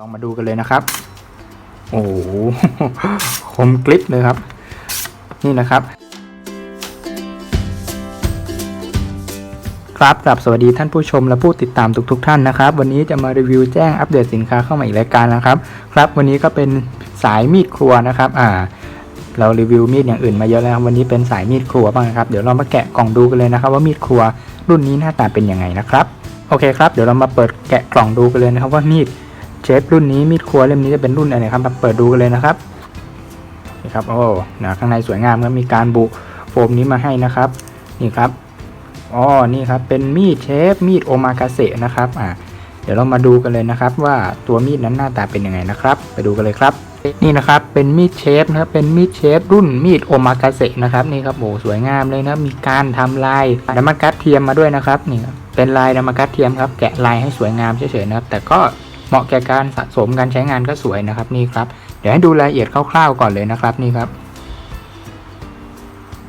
ลองมาดูกันเลยนะครับ โอ้โหคมกลิปเลยครับ นี่นะครับ ครับกลับสวัสดีท่านผู้ชมและผู้ติดตามทุกๆท่านนะครับ วันนี้จะมารีวิวแจ้งอัปเดตสินค้าเข้ามาอีกรายการนะครับ ครับวันนี้ก็เป็นสายมีดครัวนะครับ อ่า เรารีวิวมีดอย่างอื่นมาเยอะแล้ววันนี้เป็นสายมีดครัวบ้างนะครับ เดี๋ยวเรามาแกะกล่องดูกันเลยนะครับ ว่ามีดครัวรุ่นนี้หน้าตาเป็นยังไงนะครับ โอเคครับ เดี๋ยวเรามาเปิดแกะกล่องดูกันเลยนะครับว่ามีด เชฟรุ่นนี้มีดครัวเล่มนี้จะเป็นรุ่นอะไรครับมาเปิดดูกันเลยนะครับนี่ครับโอ้นะข้างในสวยงามครับมีการบุโฟมนี้มาให้นะครับนี่ครับอ๋อนี่ครับเป็นมีดเชฟมีดโอมากาเสะนะครับอ่าเดี๋ยวเรามาดูกันเลยนะครับ ว่าตัวมีดนั้นหน้าตาเป็นยังไงนะครับ ไปดูกันเลยครับ นี่นะครับเป็นมีดเชฟนะครับเป็นมีดเชฟรุ่นมีดโอมากาเสะนะครับนี่ครับโอ้สวยงามเลยนะมีการทำลายดามากัสเทียมมาด้วยนะครับนี่ครับเป็นลายดามากัสเทียมครับแกะลายให้สวยงามเฉยๆนะครับแต่ก็ เหมาะแก่การสะสมการใช้งานก็สวยนะครับนี่ครับ เดี๋ยวให้ดูรายละเอียดคร่าวๆก่อนเลยนะครับนี่ครับ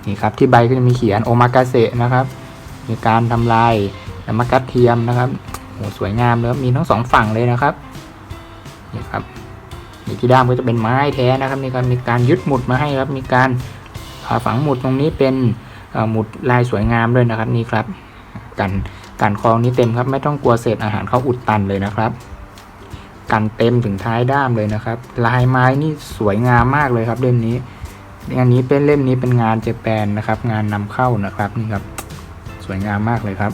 นี่ครับที่ใบก็จะมีเขียนโอมากาเสะนะครับ มีการทำลายน้ำมันกัดเทียมนะครับโหสวยงามเลยมีทั้งสองฝั่งเลยนะครับนี่ครับนี่ที่ด้ามก็จะเป็นไม้แท้นะครับนี่ครับมีการยึดหมุดมาให้ครับ มีการอ่าฝังหมุดตรงนี้เป็นหมุดลายสวยงามด้วยนะครับนี่ครับ กันกันคลองนี้เต็มครับ ไม่ต้องกลัวเศษอาหารเขาอุดตันเลยนะครับ กันเต็มถึงท้ายด้ามเลยนะครับ ลายไม้นี่สวยงามมากเลยครับเล่มนี้อันนี้เป็นเล่มนี้เป็นงานเจแปนนะครับ งานนำเข้านะครับนี่ครับสวยงามมากเลยครับ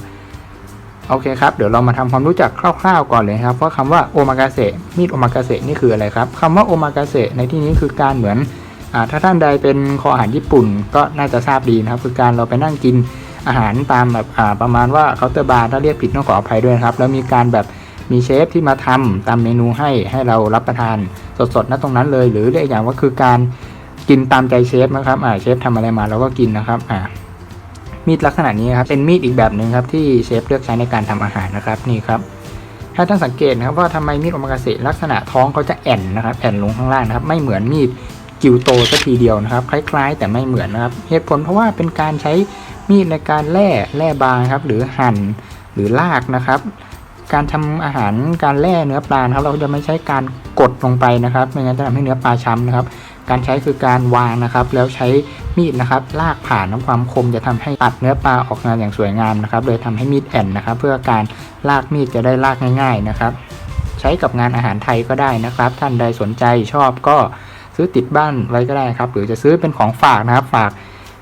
โอเคครับเดี๋ยวเรามาทำความรู้จักคร่าวๆก่อนเลยครับว่าคำว่าโอมากาเสะมีดโอมากาเสะนี่คืออะไรครับคำว่าโอมากาเสะในที่นี้คือการเหมือนอถ้าท่านใดเป็นคออาหารญี่ปุ่นก็น่าจะทราบดีนะครับ คือการเราไปนั่งกินอาหารตามแบบประมาณว่าเคาน์เตอร์บาร์ถ้าเรียกผิดต้องขออภัยด้วยครับ แล้วมีการแบบ มีเชฟที่มาทำตามเมนูให้ให้เรารับประทานสดๆณตรงนั้นเลย หรือเรียกอย่างว่าคือการกินตามใจเชฟนะครับอ่าเชฟทำอะไรมาเราก็กินนะครับอ่ามีดลักษณะนี้ครับเป็นมีดอีกแบบหนึ่งครับที่เชฟเลือกใช้ในการทำอาหารนะครับนี่ครับถ้าท่านสังเกตนะครับว่าทำไมมีดโอมากาเสะลักษณะท้องเขาจะแอนนะครับแอนลงข้างล่างนะครับไม่เหมือนมีดกิวโตสักทีเดียวนะครับคล้าย ๆ แต่ไม่เหมือนนะครับเหตุผลเพราะว่าเป็นการใช้มีดในการแล่แล่บางครับหรือหั่นหรือลากนะครับ การทำอาหารการแล่เนื้อปลาครับเราจะไม่ใช้การกดลงไปนะครับไม่งั้นจะทำให้เนื้อปลาช้ำนะครับ การใช้คือการวางนะครับ แล้วใช้มีดนะครับ ลากผ่านน้ำความคมจะทำให้ตัดเนื้อปลาออกมาอย่างสวยงามนะครับโดยทำให้มีดแอนนะครับ เพื่อการลากมีดจะได้ลากง่าย ๆนะครับ ใช้กับงานอาหารไทยก็ได้นะครับ ท่านใดสนใจชอบก็ซื้อติดบ้านไว้ก็ได้ครับ หรือจะซื้อเป็นของฝากนะครับ ฝาก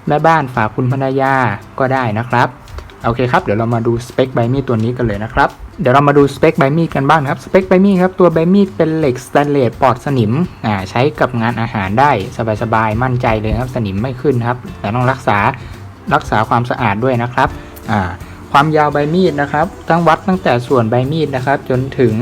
แม่บ้านฝากคุณภรรยาก็ได้นะครับ โอเคครับ เดี๋ยวเรามาดูสเปคใบมีดตัวนี้กันเลยนะครับ เดี๋ยวเรามาดูสเปคใบมีดกันบ้างครับ สเปคใบมีดครับตัวใบมีดเป็นเหล็กสแตนเลสปลอดสนิม อ่าใช้กับงานอาหารได้สบายๆ มั่นใจเลยครับ สนิมไม่ขึ้นครับ แต่ต้องรักษารักษาความสะอาดด้วยนะครับ อ่าความยาวใบมีดนะครับตั้งวัดตั้งแต่ส่วนใบมีดนะครับ จนถึง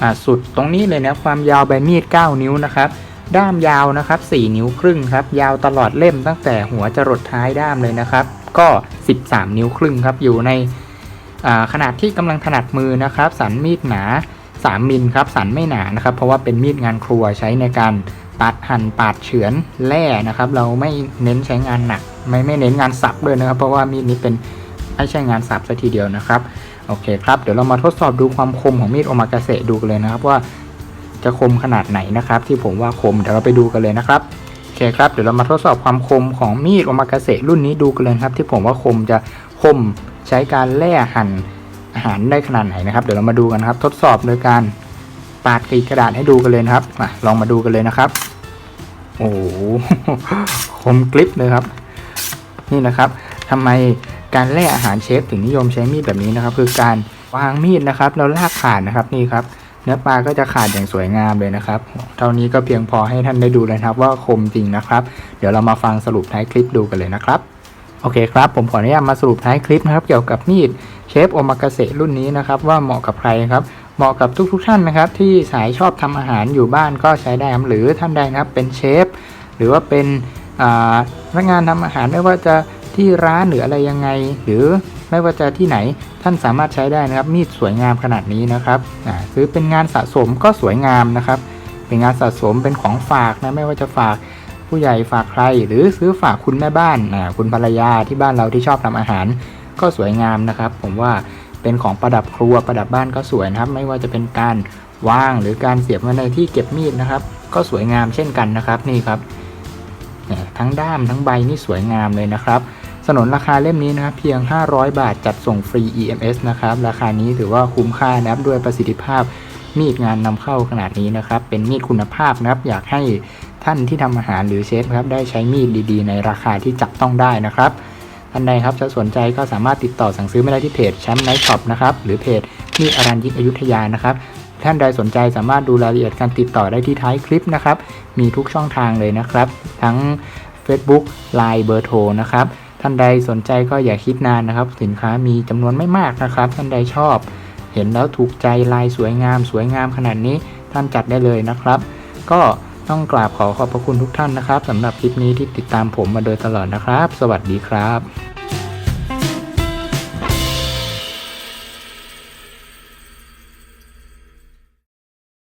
อ่าสุดตรงนี้เลยนะความยาวใบมีด 9 นิ้วนะครับ ด้ามยาวนะครับ 4 นิ้วครึ่งครับ ยาวตลอดเล่มตั้งแต่หัวจรดท้ายด้ามเลยนะครับ ก็ 13 นิ้วครึ่งครับ อยู่ในขนาดที่กำลังถนัดมือนะครับ สันมีดหนา 3 มิลครับ สันไม่หนานะครับ เพราะว่าเป็นมีดงานครัวใช้ในการตัดหั่นปาดเฉือนแล่นะครับ เราไม่เน้นใช้งานหนัก ไม่ไม่เน้นงานสับด้วยนะครับ เพราะว่ามีดนี้เป็นไม่ใช่งานสับซะทีเดียวนะครับ โอเคครับ เดี๋ยวเรามาทดสอบดูความคมของมีดโอมากาเสะดูกันเลยนะครับว่า จะคมขนาดไหนนะครับ ที่ผมว่าคมเดี๋ยวเราไปดูกันเลยนะครับโอเคครับเดี๋ยวเรามาทดสอบความคมของมีดโอมากาเสะรุ่นนี้ดูกันเลยครับ ที่ผมว่าคมจะคมใช้การแล่หั่นอาหารได้ขนาดไหนนะครับ เดี๋ยวเรามาดูกันครับ ทดสอบโดยการปาดกรีกระดาษให้ดูกันเลยครับมาลองมาดูกันเลยนะครับ โอ้โหคมกริบเลยครับ นี่นะครับทำไมการแล่อาหารเชฟถึงนิยมใช้มีดแบบนี้นะครับ คือการวางมีดนะครับแล้วลากผ่านนะครับนี่ครับ เนื้อปลาก็จะขาดอย่างสวยงามเลยนะครับ เท่านี้ก็เพียงพอให้ท่านได้ดูเลยครับว่าคมจริงนะครับ เดี๋ยวเรามาฟังสรุปท้ายคลิปดูกันเลยนะครับโอเคครับ ผมขออนุญาตมาสรุปท้ายคลิปนะครับ เกี่ยวกับมีดเชฟโอมากาเสะรุ่นนี้นะครับ ว่าเหมาะกับใครครับ เหมาะกับทุกๆท่านนะครับ ที่สายชอบทำอาหารอยู่บ้านก็ใช้ได้ครับหรือท่านใดนะครับเป็นเชฟหรือว่าเป็นพนักงานทำอาหารไม่ว่าจะ ที่ร้านหรืออะไรยังไง หรือไม่ว่าจะที่ไหนท่านสามารถใช้ได้นะครับ มีดสวยงามขนาดนี้นะครับอ่าซื้อเป็นงานสะสมก็สวยงามนะครับ เป็นงานสะสมเป็นของฝากนะไม่ว่าจะฝากผู้ใหญ่ฝากใคร หรือซื้อฝากคุณแม่บ้านอ่าคุณภรรยาที่บ้านเราที่ชอบทำอาหาร ก็สวยงามนะครับ ผมว่าเป็นของประดับครัวประดับบ้านก็สวยนะครับ ไม่ว่าจะเป็นการวางหรือการเสียบไว้ในที่เก็บมีดนะครับ ก็สวยงามเช่นกันนะครับนี่ครับเนี่ยทั้งด้ามทั้งใบนี่สวยงามเลยนะครับ สนนราคาเล่มนี้นะครับเพียง 500 บาทจัดส่งฟรี EMS นะครับราคานี้ถือว่าคุ้มค่านะครับด้วยประสิทธิภาพมีดงานนำเข้าขนาดนี้นะครับ เป็นมีดคุณภาพนะครับ อยากให้ท่านที่ทำอาหารหรือเชฟครับ ได้ใช้มีดดีๆ ในราคาที่จับต้องได้นะครับ ท่านใดครับจะสนใจก็สามารถติดต่อสั่งซื้อไม่ได้ที่เพจแชมป์ไนท์ช็อปนะครับ หรือเพจมีดอรัญยิกอยุธยานะครับ ท่านใดสนใจสามารถดูรายละเอียดการติดต่อได้ที่ท้ายคลิปนะครับ มีทุกช่องทางเลยนะครับ ทั้ง Facebook Line เบอร์โทรนะครับ ท่านใดสนใจก็อย่าคิดนานนะครับ สินค้ามีจำนวนไม่มากนะครับ ท่านใดชอบ เห็นแล้วถูกใจลายสวยงาม สวยงามขนาดนี้ท่านจัดได้เลยนะครับ ก็ต้องกราบขอขอบพระคุณทุกท่านนะครับสำหรับคลิปนี้ที่ติดตามผมมาโดยตลอดนะครับ สวัสดีครับ